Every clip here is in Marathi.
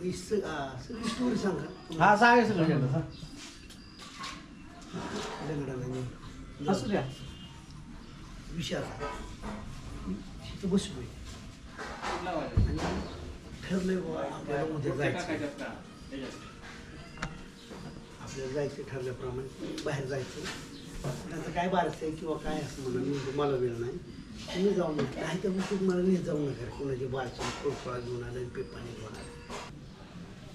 मी स- आ, सगळी स्टोरी सांगा हा सांगा सगळं एकदा, हा. दगडाला असू द्या विषय असा की तिथं बसलोय आणि ठरलंय बाबा आपल्याला उद्या जायचं आपल्याला जायचं ठरल्याप्रमाणे बाहेर जायचं त्यांचं काय बारस आहे किंवा काय असं म्हणा मी मला वेळ नाही तुम्ही जाऊ नका काही त्या गोष्टीत मला नाही जाऊ नका कोणाची बारची कोळफळा घेऊन आलं पेपाने घेऊन आलं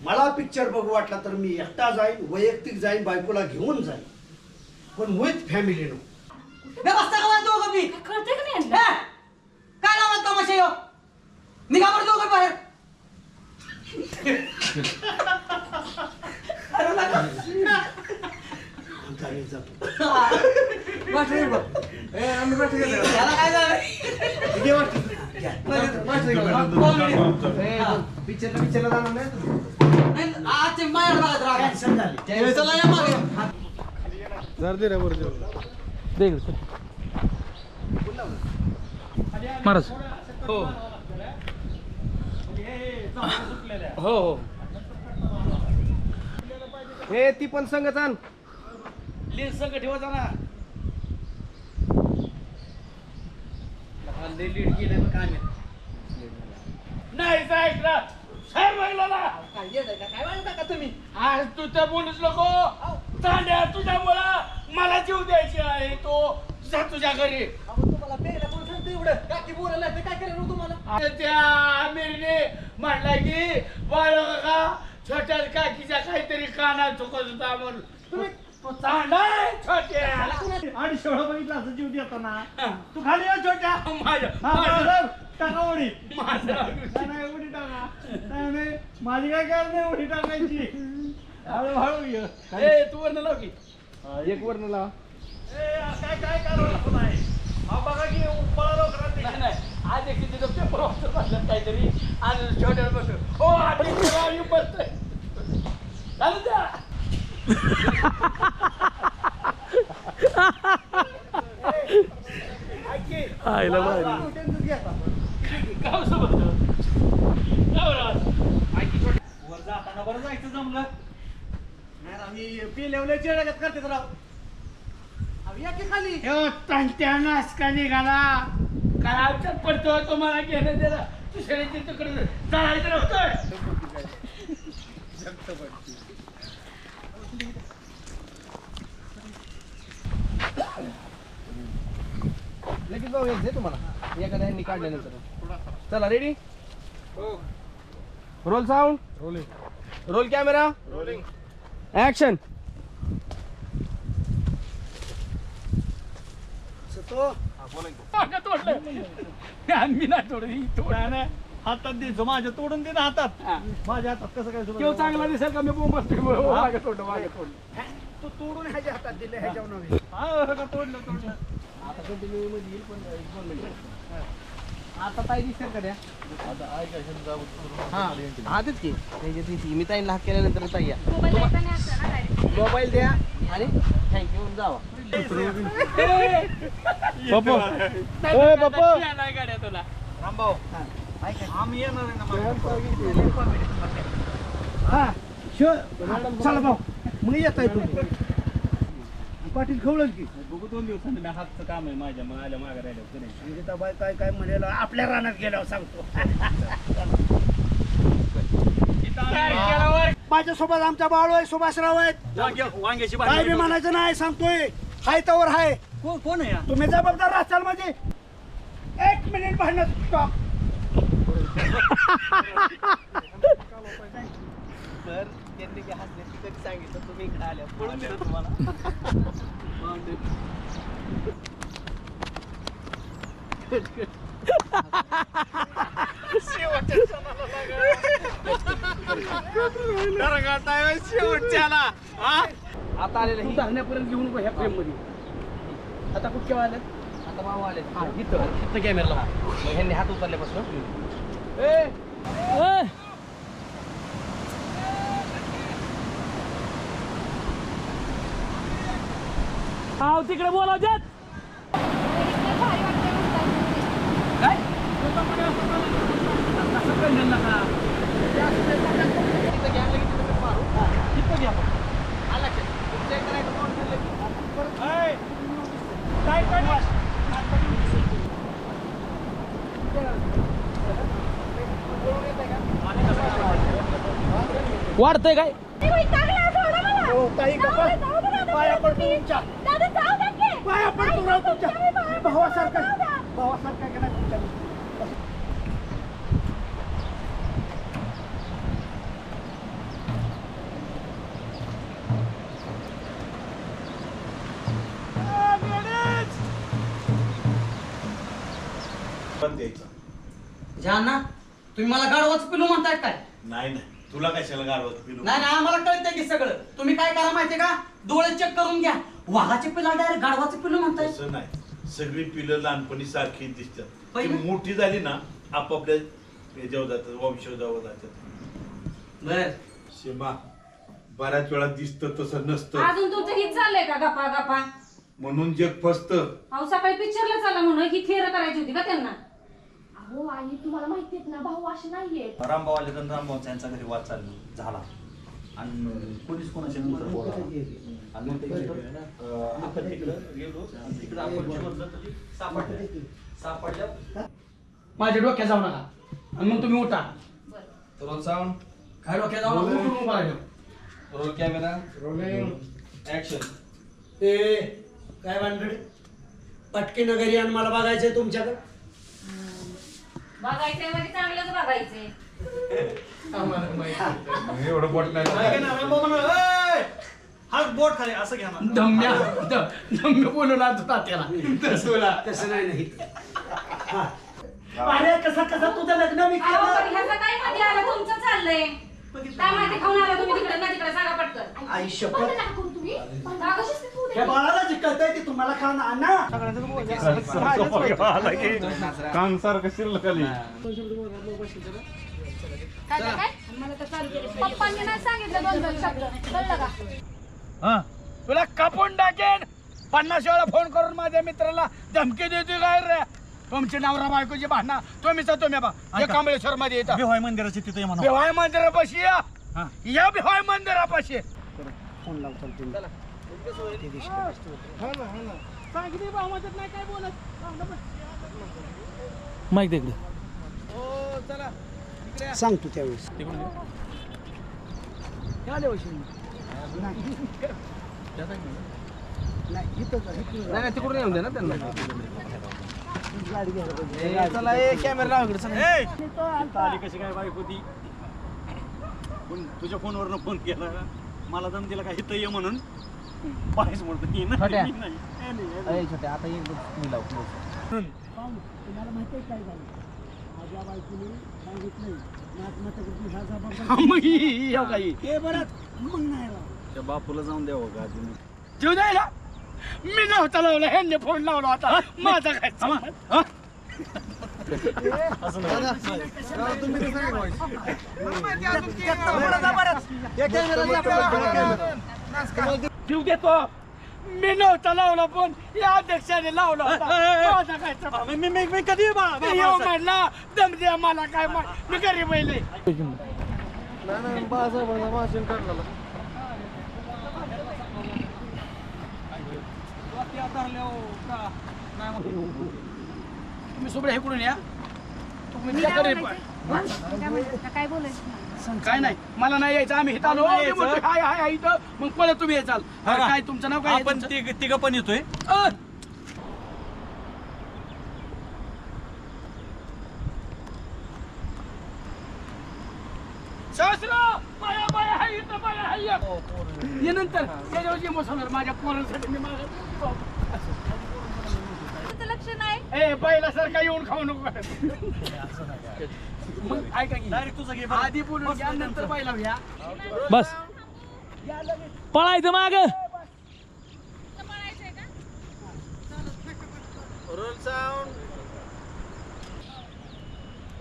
मला पिक्चर बघू वाटला तर मी एकटा जाईन वैयक्तिक जाईन बायकोला घेऊन जाईन. पण विथ फॅमिली नो. व्यवस्था दोघं बी. कळते का नाही हे? काय लावत तमाशा यो? निघा बरं दोघं बाहेर. अरे नका. आमचा आम्ही जातो वाटलं रे बघ. ए, आम्ही बैठक घेतो. याला काय झालं? वाटतं? घ्या. पिक्चरला पिक्चरला जाणार नाही? महाराज. हो. हो हो. ए ती पण संगत आण लेन संग ठेवायचा ना लीड तर काय. नाही ऐकला साहेब ना काय का? काय वाजता का तुम्ही? आज तू तर बोलूच नको. तांड्या तुझ्यामुळं मला जीव द्यायची आहे. तो जा तुझ्या घरी. अहो, तुम्हाला प्यायला कोण सांगतं एवढं. काकी बोलायला ते काय करायला तुम्हाला? आता त्या आमिरने म्हणला की बाळ का छोट्या काकीच्या काहीतरी कानात चुकत होता म्हणून. तुम्ही तो चांडा आहे छोट्या. आणि शेवढा बघितला असं जीव देताना. तू खाली ये छोट्या. माझ्या हा, टाका उडी माझ्या नाही, नाही, उडी टाका नाही, नाही, माझी काय काय नाही उडी टाकायची हळूहळू ये ए तू वर्ण लाव की हा, एक वर्ण लावा ए, काय काय करावं लागतं नाही हा बघा की पळा लवकरात नाही नाही आज एक तिथं पेपर वाचत बसलं काहीतरी आज छोट्या बसलो हो आधी गाडी बसतोय चालू द्या आईला काय सोबत वर जाताना बरं जायचं जमलं नाही आम्ही पिलेवले चेडगत करते राव अहो, या की खाली तंत्या नाचका निघाला काय आमच्यात पडतो मला घेणं दिलं दुसऱ्याची तिकडे चालायचं नव्हतं लगेच जाऊ येत तुम्हाला. एखाद्या ह्यांनी काढल्यानंतर. चला ready roll sound rolling roll camera rolling action तोडलं. ही तोड नाही, हातात दे माझ्या तोडून दे ना हातात. हा. माझ्या हातात कसं काय केव चांगला दिसेल का? मी बोंब असते मागे तोडलं मागे तोडलं. तो तोडून ह्याच्या हातात दिले नव्हे हा का तोडलं तोडलं. आता कंटिन्यू मध्ये येईल पण एक दोन मिनिटं. आता ताई दिसतात का त्या? हा तेच की. मी ताईला हात केल्यानंतर ताई या. मोबाईल द्या आणि थँक्यू जावा. पप्पा ए पप्पा नाही गाड्या तुला. रामभाऊ आम्ही येणार आहे ना मग. हा श- चला भाऊ. मग येत आहे तुम्ही. पाटील खवळल की? बघू दोन दिवसांनी मी हातचं काम आहे माझ्या मग आल्या मागे राहिलं करायचं संगीताबाई काय काय म्हणेल आपल्या रानात गेल्यावर सांगतो. माझ्यासोबत आमचा बाळू आहे सुभाषराव आहेत. वांग्या- वांग्याची काय बी म्हणायचं नाही सांगतोय. हाय तवर हाय. कोण कोण आहे हा? तुम्ही जबाबदार राहचाल म्हणजे एक मिनिट भांडण स्टॉप तर त्यांनी की हसण्याची कधी सांगितलं तुम्ही इकडे आल्या पळून दिलं तुम्हाला. आता आलेलं ही धान्यापर्यंत घेऊन ह्या फ्रेममध्ये. आता कुठे केव्हा आले आता मामा आले हा इथं. इथं ह्यांनी हात उचलल्यापासून. तिकडे बोलाव जात. काय? वाढतंय काय? ताई पाया पडतो तुमच्या पाया पडतो राव तुमच्या. भावासारखा भावासारखा का नाही तुमच्या पण द्यायचा जानना तुम्ही मला गाढवाचं पिलू म्हणताय काय? नाही नाही. तुला कशाला गाडवत पिलू नाही नाही आम्हाला कळतंय की सगळं. तुम्ही काय करा माहितीये का? डोळे चेक करून घ्या. वाघाचे पिला डायरेक्ट गाढवाचं पिलू म्हणताय. तसं नाही. सगळी पिलं लहानपणी सारखी दिसतात. ती पहिलं? मोठी झाली ना आपापल्या याच्यावर जातात वंशजावर जातात. बर. सीमा बऱ्याच वेळा दिसतं तसं नसतं. अजून तुमचं हित चाललंय का? गप्पा गप्पा? म्हणून जग फसतं. अहो सकाळी पिक्चरला चालला म्हणून ही थेर करायची होती का त्यांना? अहो आई तुम्हाला माहितीत ना भाऊ असे नाहीये रामभाऊ आले तर रामभाऊ यांचा घरी वाद चालला झाला. आणि पोलीस कोणाच्या नंतर बोलावला. आणि मग ते अं, आपण तिकडं गेलो. आणि तिकडं आपण शोधलं तर ती सापडल्या. सापडल्या माझ्या डोक्यात जाऊ नका. आणि मग तुम्ही उठा. Roll sound? काय डोक्यात जाऊ नका? उठून उभा राहिलो. Roll camera? ऍक्शन ए काय भानगड? पटके नगरी आणि मला बघायचंय तुमच्याकडे. बघायचंय म्हणजे चांगलंच बघायचंय. हात. बोट खाली असं घ्या ना. धम्या ध- धम्य बोलून आज तात्याला. तसं नाही नाही. हा. अरे कसा कसा तुझं लग्न मी अहो पण केलं? ह्याचं काय मध्ये आलं तुमचं चाललंय. काय माहिती खाऊन आला तुम्ही तिकडे ना तिकडे सांगा पटकन. आई शपथ. बंद नका करू तुम्ही. बंद का कशीच ते तू बाळाला जे कळतंय ते तुम्हाला खाऊन आणा. काय काय काय? मला तर चालू केलं. पप्पांनी नाही सांगितलं दोन दोन शब्द. कळलं का? हा? तुला कापून टाकेन. पन्नास वेळा फोन करून माझ्या मित्राला धमकी देतोय काय रे? तुमची नवरा बायकोची भांडणं तुम्हीच तुम्ही बा. हे कमळेश्वर मध्ये येतं. विवाह मंदिराची तिथे म्हणा. भिवाय मंदिरापाशी या. या भिवाय मंदिरापाशी. फोन लाव चालतो ते दिवशी सांगितली बा माझ्यात नाही काय बोलत. माहिती तिकडे हो चला. इकडे या. सांगतो त्यावेळेस. वशिनी. नाही. इथून जा. नाही नाही तिकडून येऊन दे ना त्यांना. चला ए कॅमेरा लाव इकडे चला. तिथं आली कशी काय बाईक होती पण तुझ्या फोनवरनं फोन केला मला दम दिला का? इथं ये म्हणून. पाहिजे म्हणतो नाही, छोट्या. मी नाही. ए, नाही, ए, ए, छोट्या आता एक तुम्ही लाव close. पाहून, तुम्हाला माहिती आहे काय झालं? माझ्या बायकोने ह्या जबाबदार हा, मग ही- ही- ही हो ते बरं मग नाही राव त्या बापूला जाऊन द्यावं का जीव द्यायला? मी नव्हता लावला ह्यांनी फोन लावला होता. माझा काय संबंध? हा? जीव देतो मी नव्हता लावला फोन या अध्यक्षाने लावला होता. माझा काय संबंध? मी मी मी कधी बा- बा- मी येऊ म्हणला दम द्या मला काय मा- मी गरीब आहे लय. तुम्ही सोबत इकडून या? तुम्ही त्या घरी. पण. काय बोलायचं काय नाही. मला नाही यायचं. आम्ही इथं आलो. नाही मी. हाय हाय हाय इथं. मग पळत तुम्ही याचाल. अरे काय तुमचं नाव काय आहे आपण तुमचं? तिघ तिघं पण येतोय. अ! सासरा बाया बाया हाय इथं बाया हाय या. ये नंतर. त्याच्यावर इमोशनल माझ्या पोरांसाठी मी तुमचं लक्ष नाही? ए बैला सारखा येऊन खाऊ नको मग ऐका की डायरेक्ट तुझं घे. आधी बोलून घ्या नंतर बैला घ्या. बस. पळायचं माग.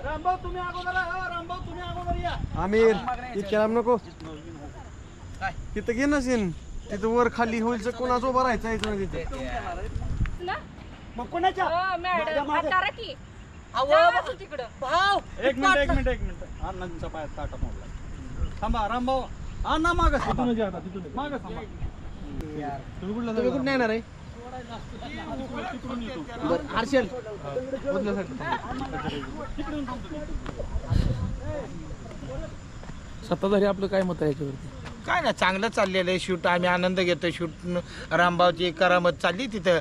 रामभाऊ तुम्ही अगोदर रामभाऊ तुम्ही अगोदर या. आमिर इतक्या नको? तिथं घे नसेन तिथं वर खाली होईल कोणाचं उभं राहायचं आहे ना तिथे? ना? मग कोणाच्या? हो मॅडम. माझ्या- हातारा की. जावा तू तिकडं. एक मिनिट एक मिनिट एक मिनिट. अण्णांचा पाय ताटा मोडला. थांबा रामभाऊ अण्णा मागं थांबा. मागं तुम्ही कुठं येणार आहे? हर्षल. सत्ताधारी आपलं काय मत आहे याच्यावरती? काय ना चांगलं चाललेलं आहे शूट. आम्ही आनंद घेतो शूट. रामबावची करामत चालली तिथं.